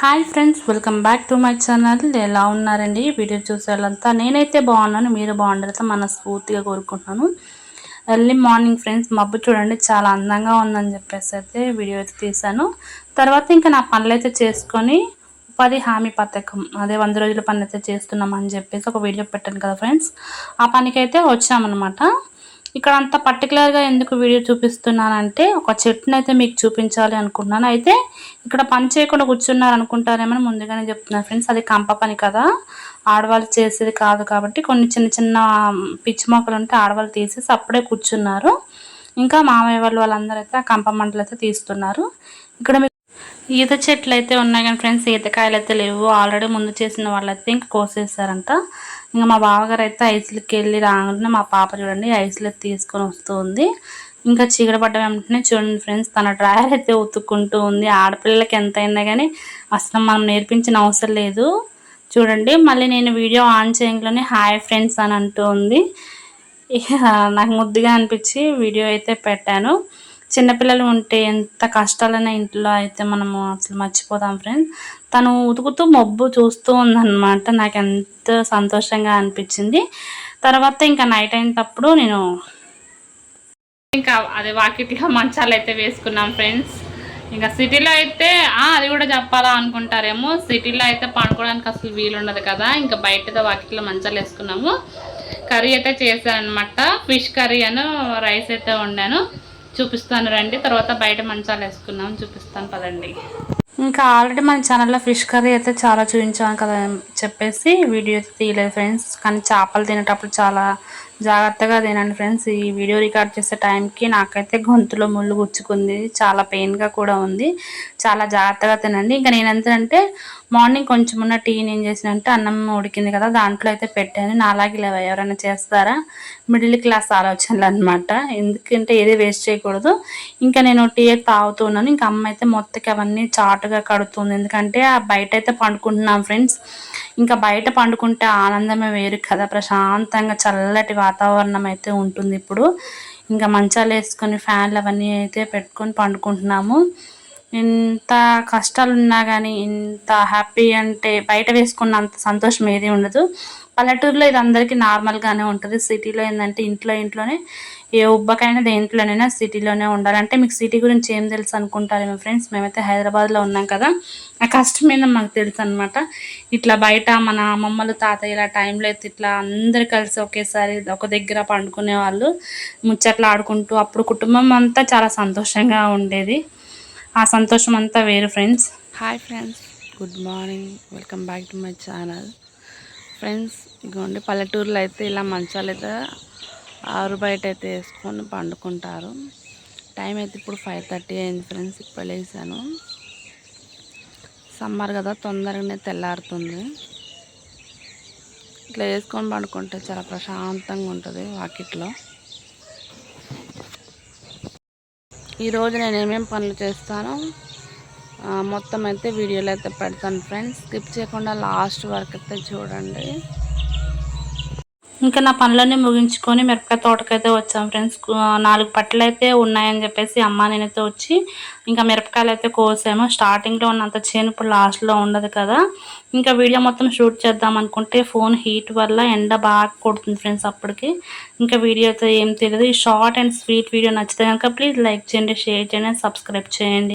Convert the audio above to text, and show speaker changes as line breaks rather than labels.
Hi friends welcome back to my channel. ఎలా ఉన్నారండి? Video చూసేవాళ్ళంతా నేనైతే బాగున్నాను మీరు బాగుండాలంతా మనస్ఫూర్తిగా కోరుకుంటున్నాను. ఎర్లీ మార్నింగ్ ఫ్రెండ్స్ మబ్బు చూడండి చాలా అందంగా ఉందని చెప్పేసి అయితే వీడియో అయితే తీశాను. తర్వాత ఇంకా నా పనులు అయితే చేసుకొని ఉపాధి హామీ పథకం అదే వంద రోజుల పని అయితే చేస్తున్నామని చెప్పేసి ఒక వీడియో పెట్టాను కదా ఫ్రెండ్స్. ఆ పనికైతే వచ్చామన్నమాట. ఇక్కడ అంత పర్టికులర్గా ఎందుకు వీడియో చూపిస్తున్నానంటే ఒక చెట్టును అయితే మీకు చూపించాలి అనుకుంటున్నాను. అయితే ఇక్కడ పని చేయకుండా కూర్చున్నారు అనుకుంటారేమని ముందుగానే చెప్తున్నాను ఫ్రెండ్స్. అది కంప పని కదా. ఆడవాళ్ళు చేసేది కాదు కాబట్టి కొన్ని చిన్న చిన్న పిచ్చి మొక్కలు ఉంటే ఆడవాళ్ళు తీసేసి అప్పుడే కూర్చున్నారు. ఇంకా మామయ్య వాళ్ళు వాళ్ళందరూ అయితే ఆ కంప మంటలు అయితే తీస్తున్నారు. ఇక్కడ ఈత చెట్లు అయితే ఉన్నాయి కానీ ఫ్రెండ్స్ ఈతకాయలు అయితే లేవు. ఆల్రెడీ ముందు చేసిన వాళ్ళైతే ఇంకా కోసేసారంట ఇంకా మా బావగారు అయితే ఐస్లకి వెళ్ళి రాగానే మా పాప చూడండి ఐస్లు తీసుకొని వస్తుంది. ఇంకా చీకట పడ్డ వెంటనే చూడండి ఫ్రెండ్స్ తన డ్రాయర్ అయితే ఉతుక్కుంటూ ఉంది. ఆడపిల్లలకి ఎంత అయినా కానీ అసలు మనం నేర్పించిన అవసరం లేదు. చూడండి మళ్ళీ నేను వీడియో ఆన్ చేయడంలోనే హాయ్ ఫ్రెండ్స్ అని అంటూ ఉంది. నాకు ముద్దుగా అనిపించి వీడియో అయితే పెట్టాను. చిన్నపిల్లలు ఉంటే ఎంత కష్టాలైన ఇంట్లో అయితే మనము అసలు మర్చిపోతాం ఫ్రెండ్స్ తను ఉతుకుతూ మబ్బు చూస్తూ ఉందన్నమాట. నాకు ఎంత సంతోషంగా అనిపించింది. తర్వాత ఇంకా నైట్ అయినప్పుడు నేను ఇంకా అదే వాకిట్లో మంచాలు అయితే వేసుకున్నాం ఫ్రెండ్స్ ఇంకా సిటీలో అయితే అది కూడా చెప్పాలా అనుకుంటారేమో. సిటీలో అయితే పండుకోవడానికి అసలు వీలుండదు కదా. ఇంకా బయట వాకిట్లో మంచాలు వేసుకున్నాము. కర్రీ అయితే చేశాను అనమాట ఫిష్ కర్రీ అని రైస్ అయితే వండాను. చూపిస్తాను రండి తర్వాత బయట మంచాలు వేసుకున్నాం చూపిస్తాను పదండి. ఇంకా ఆల్రెడీ మన ఛానల్లో ఫిష్ కర్రీ అయితే చాలా చూపించాను కదా చెప్పేసి వీడియో అయితే తీయలేదు ఫ్రెండ్స్. కానీ చేపలు తినేటప్పుడు చాలా జాగ్రత్తగా తినండి ఫ్రెండ్స్. ఈ వీడియో రికార్డ్ చేసే టైంకి నాకైతే గొంతులో ముళ్ళు గుచ్చుకుంది. చాలా పెయిన్గా కూడా ఉంది. చాలా జాగ్రత్తగా తినండి. ఇంకా నేను ఎంతంటే మార్నింగ్ కొంచెం ఉన్న టీని ఏం చేసినంటే అన్నం ఉడికింది కదా దాంట్లో అయితే పెట్టాను. నాలాగే లేవా? ఎవరైనా చేస్తారా? మిడిల్ క్లాస్ ఆలోచనలు అనమాట ఎందుకంటే ఏది వేస్ట్ చేయకూడదు. ఇంకా నేను టీ అయితే తాగుతున్నాను ఇంకా అమ్మ అయితే మొత్తకి అవన్నీ చాటుగా కడుతుంది ఎందుకంటే ఆ బయట అయితే పండుకుంటున్నాం ఫ్రెండ్స్. ఇంకా బయట పండుకుంటే ఆనందమే వేరు కదా. ప్రశాంతంగా చల్లటి వాతావరణం అయితే ఉంటుంది ఇప్పుడు. ఇంకా మంచాలు వేసుకొని ఫ్యాన్లు అవన్నీ అయితే పెట్టుకొని పండుకుంటున్నాము. ఎంత కష్టాలు ఉన్నా కానీ ఇంత హ్యాపీ అంటే బయట వేసుకున్నంత సంతోషం ఏది ఉండదు. పల్లెటూరులో ఇది అందరికీ నార్మల్గానే ఉంటుంది. సిటీలో ఏంటంటే ఇంట్లో ఇంట్లోనే ఏ ఉబ్బకైనా దేంట్లోనైనా సిటీలోనే ఉండాలంటే మీకు సిటీ గురించి ఏం తెలుసు అనుకుంటారేమో ఫ్రెండ్స్ మేమైతే హైదరాబాద్లో ఉన్నాం కదా. ఆ కష్టం ఏందో మాకు తెలుసు అనమాట ఇట్లా బయట మన అమ్మమ్మలు తాతయ్యల టైంలో అయితే ఇట్లా అందరు కలిసి ఒకేసారి ఒక దగ్గర పండుకునే వాళ్ళు ముచ్చట్లు ఆడుకుంటూ అప్పుడు కుటుంబం అంతా చాలా సంతోషంగా ఉండేది. ఆ సంతోషం అంతా వేరు friends hi friends good morning welcome back to my channel friends ఇగోండి పల్లెటూరులో అయితే ఇలా మంచాలు అయితే ఆరు బయట అయితే వేసుకొని పండుకుంటారు. టైం అయితే ఇప్పుడు ఫైవ్ థర్టీ అయింది ఫ్రెండ్స్ ఇప్పుడు వేసాను సమ్మర్ కదా తొందరగానే తెల్లారుతుంది. ఇట్లా వేసుకొని పండుకుంటే చాలా ప్రశాంతంగా ఉంటుంది వాకిట్లో. ఈరోజు నేను ఏమేమి పనులు చేస్తానో? మొత్తం అయితే వీడియోలో అయితే పెడతాను ఫ్రెండ్స్. స్కిప్ చేయకుండా లాస్ట్ వరకు అయితే చూడండి. ఇంకా నా పనులన్నీ ముగించుకొని మిరపకాయ తోటకైతే వచ్చాం ఫ్రెండ్స్. నాలుగు పట్టలు అయితే ఉన్నాయని చెప్పేసి అమ్మ నేనైతే వచ్చి ఇంకా మిరపకాయలు అయితే కోసాము. స్టార్టింగ్లో ఉన్నంత చేను ఇప్పుడు లాస్ట్లో ఉండదు కదా. ఇంకా వీడియో మొత్తం షూట్ చేద్దాం అనుకుంటే ఫోన్ హీట్ వల్ల ఎండ బాగా కొడుతుంది ఫ్రెండ్స్ అప్పటికి. ఇంకా వీడియో అయితే ఏం తెలియదు ఈ షార్ట్ అండ్ స్వీట్ వీడియో నచ్చితే కనుక ప్లీజ్ లైక్ చేయండి షేర్ చేయండి సబ్స్క్రైబ్ చేయండి.